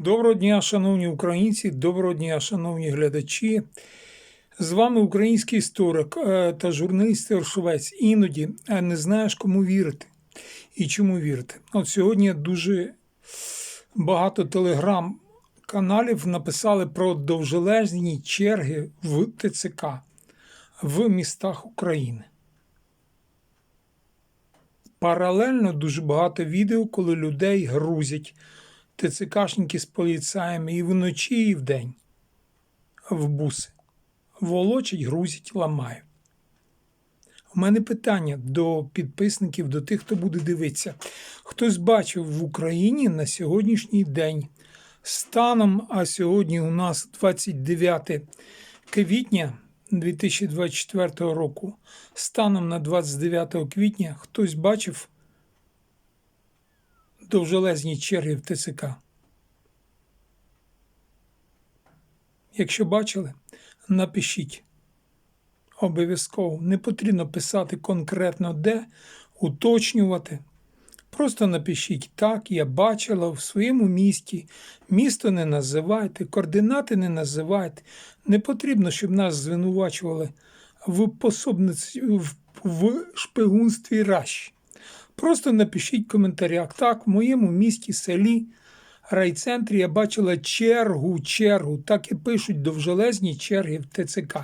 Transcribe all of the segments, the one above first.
Доброго дня, шановні українці, доброго дня, шановні глядачі. З вами український історик е, та журналіст Ершовець. Іноді е, не знаєш, кому вірити і чому вірити. От сьогодні дуже багато телеграм-каналів написали про довжелезні черги в ТЦК в містах України. Паралельно дуже багато відео, коли людей грузять ТЦКшники з поліцаями і вночі, і вдень в буси. Волочать, грузять, ламають. У мене питання до підписників, до тих, хто буде дивитися. Хтось бачив в Україні на сьогоднішній день станом, а сьогодні у нас 29 квітня 2024 року, станом на 29 квітня, хтось бачив довжелезні черги в ТЦК. Якщо бачили, напишіть. Обов'язково не потрібно писати конкретно де, уточнювати. Просто напишіть так, я бачила в своєму місті. Місто не називайте, координати не називайте. Не потрібно, щоб нас звинувачували в пособниці в, в шпигунстві ращ. Просто напишіть коментарях. Так, в моєму місті, селі, райцентрі я бачила чергу, чергу. Так і пишуть довжелезні черги в ТЦК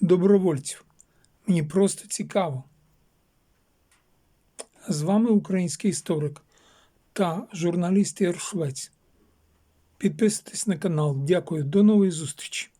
добровольців. Мені просто цікаво. З вами український історик та журналіст Швець. Підписуйтесь на канал. Дякую. До нової зустрічі.